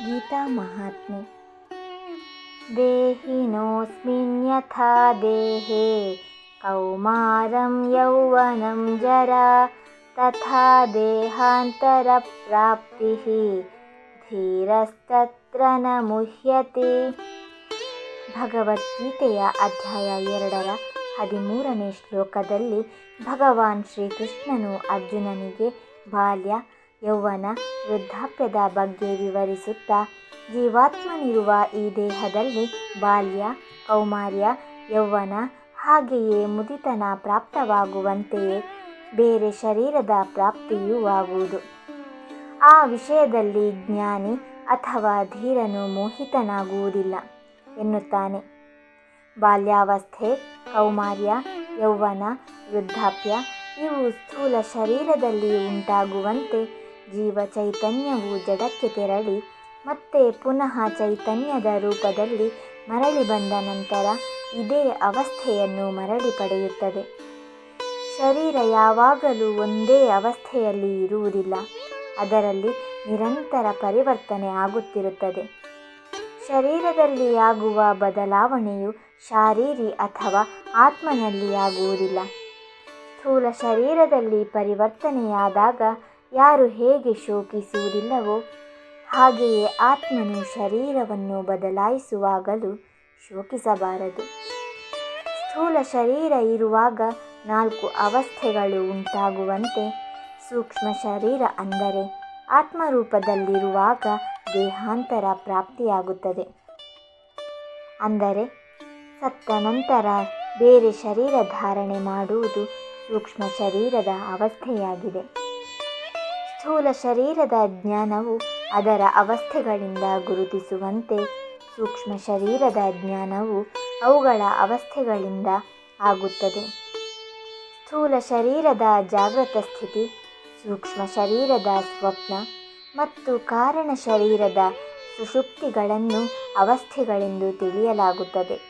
ಗೀತಾ ಮಹಾತ್ಮೆ ದೇಹಿನೋಸ್ಮಿನ್ ಯಥಾ ದೇಹೇ ಕೌಮಾರಂ ಯೌವನಂ ಜರ ತಥಾ ದೇಹಾಂತರಪ್ರಾಪ್ತಿಃ ಧೀರಸ್ತತ್ರ ನ ಮುಹ್ಯತೆ ಭಗವದ್ಗೀತೆಯ ಅಧ್ಯಾಯ ಎರಡರ ಹದಿಮೂರನೇ ಶ್ಲೋಕದಲ್ಲಿ ಭಗವಾನ್ ಶ್ರೀಕೃಷ್ಣನು ಅರ್ಜುನನಿಗೆ ಬಾಲ್ಯ ಯೌವನ ವೃದ್ಧಾಪ್ಯದ ಬಗ್ಗೆ ವಿವರಿಸುತ್ತಾ, ಜೀವಾತ್ಮನಿರುವ ಈ ದೇಹದಲ್ಲಿ ಬಾಲ್ಯ, ಕೌಮಾರ್ಯ, ಯೌವನ ಹಾಗೆಯೇ ಮುದಿತನ ಪ್ರಾಪ್ತವಾಗುವಂತೆಯೇ ಬೇರೆ ಶರೀರದ ಪ್ರಾಪ್ತಿಯೂ ಆಗುವುದು. ಆ ವಿಷಯದಲ್ಲಿ ಜ್ಞಾನಿ ಅಥವಾ ಧೀರನು ಮೋಹಿತನಾಗುವುದಿಲ್ಲ ಎನ್ನುತ್ತಾನೆ. ಬಾಲ್ಯಾವಸ್ಥೆ, ಕೌಮಾರ್ಯ, ಯೌವನ, ವೃದ್ಧಾಪ್ಯ ಇವು ಸ್ಥೂಲ ಶರೀರದಲ್ಲಿ ಉಂಟಾಗುವಂತೆ ಜೀವ ಚೈತನ್ಯವು ಜಡಕ್ಕೆ ತೆರಳಿ, ಮತ್ತೆ ಪುನಃ ಚೈತನ್ಯದ ರೂಪದಲ್ಲಿ ಮರಳಿ ಬಂದ ನಂತರ ಇದೇ ಅವಸ್ಥೆಯನ್ನು ಮರಳಿ ಪಡೆಯುತ್ತದೆ. ಶರೀರ ಯಾವಾಗಲೂ ಒಂದೇ ಅವಸ್ಥೆಯಲ್ಲಿ ಇರುವುದಿಲ್ಲ, ಅದರಲ್ಲಿ ನಿರಂತರ ಪರಿವರ್ತನೆ ಆಗುತ್ತಿರುತ್ತದೆ. ಶರೀರದಲ್ಲಿ ಆಗುವ ಬದಲಾವಣೆಯು ಶಾರೀರಿ ಅಥವಾ ಆತ್ಮನಲ್ಲಿ ಆಗುವುದಿಲ್ಲ. ಸ್ಥೂಲ ಶರೀರದಲ್ಲಿ ಪರಿವರ್ತನೆಯಾದಾಗ ಯಾರು ಹೇಗೆ ಶೋಕಿಸುವುದಿಲ್ಲವೋ ಹಾಗೆಯೇ ಆತ್ಮನು ಶರೀರವನ್ನು ಬದಲಾಯಿಸುವಾಗಲೂ ಶೋಕಿಸಬಾರದು. ಸ್ಥೂಲ ಶರೀರ ಇರುವಾಗ ನಾಲ್ಕು ಅವಸ್ಥೆಗಳು ಉಂಟಾಗುವಂತೆ ಸೂಕ್ಷ್ಮ ಶರೀರ ಅಂದರೆ ಆತ್ಮರೂಪದಲ್ಲಿರುವಾಗ ದೇಹಾಂತರ ಪ್ರಾಪ್ತಿಯಾಗುತ್ತದೆ. ಅಂದರೆ ಸತ್ತ ನಂತರ ಬೇರೆ ಶರೀರ ಧಾರಣೆ ಮಾಡುವುದು ಸೂಕ್ಷ್ಮ ಶರೀರದ ಅವಸ್ಥೆಯಾಗಿದೆ. ಸ್ಥೂಲ ಶರೀರದ ಜ್ಞಾನವು ಅದರ ಅವಸ್ಥೆಗಳಿಂದ ಗುರುತಿಸುವಂತೆ ಸೂಕ್ಷ್ಮ ಶರೀರದ ಜ್ಞಾನವು ಅವುಗಳ ಅವಸ್ಥೆಗಳಿಂದ ಆಗುತ್ತದೆ. ಸ್ಥೂಲ ಶರೀರದ ಜಾಗೃತ ಸ್ಥಿತಿ, ಸೂಕ್ಷ್ಮ ಶರೀರದ ಸ್ವಪ್ನ ಮತ್ತು ಕಾರಣ ಶರೀರದ ಸುಷುಪ್ತಿಗಳನ್ನು ಅವಸ್ಥೆಗಳೆಂದು ತಿಳಿಯಲಾಗುತ್ತದೆ.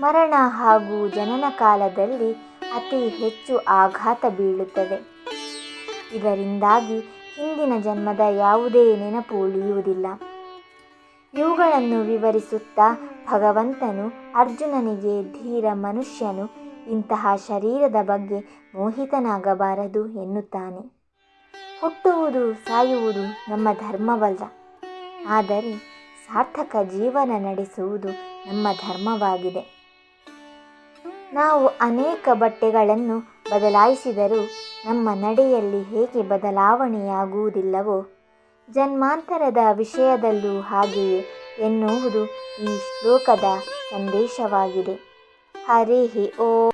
ಮರಣ ಹಾಗೂ ಜನನ ಕಾಲದಲ್ಲಿ ಅತಿ ಹೆಚ್ಚು ಆಘಾತ ಬೀಳುತ್ತದೆ. ಇದರಿಂದಾಗಿ ಹಿಂದಿನ ಜನ್ಮದ ಯಾವುದೇ ನೆನಪು ಉಳಿಯುವುದಿಲ್ಲ. ಇವುಗಳನ್ನು ವಿವರಿಸುತ್ತಾ ಭಗವಂತನು ಅರ್ಜುನನಿಗೆ ಧೀರ ಮನುಷ್ಯನು ಇಂತಹ ಶರೀರದ ಬಗ್ಗೆ ಮೋಹಿತನಾಗಬಾರದು ಎನ್ನುತ್ತಾನೆ. ಹುಟ್ಟುವುದು ಸಾಯುವುದು ನಮ್ಮ ಧರ್ಮವಲ್ಲ. ಆದರೆ ಸಾರ್ಥಕ ಜೀವನ ನಡೆಸುವುದು ನಮ್ಮ ಧರ್ಮವಾಗಿದೆ. ನಾವು ಅನೇಕ ಬಟ್ಟೆಗಳನ್ನು ಬದಲಾಯಿಸಿದರೂ ನಮ್ಮ ನಡೆಯಲ್ಲಿ ಹೇಗೆ ಬದಲಾವಣೆಯಾಗುವುದಿಲ್ಲವೋ? ಜನ್ಮಾಂತರದ ವಿಷಯದಲ್ಲೂ ಹಾಗೆಯೇ ಎನ್ನುವುದು ಈ ಶ್ಲೋಕದ ಸಂದೇಶವಾಗಿದೆ. ಹರಿ ಓ.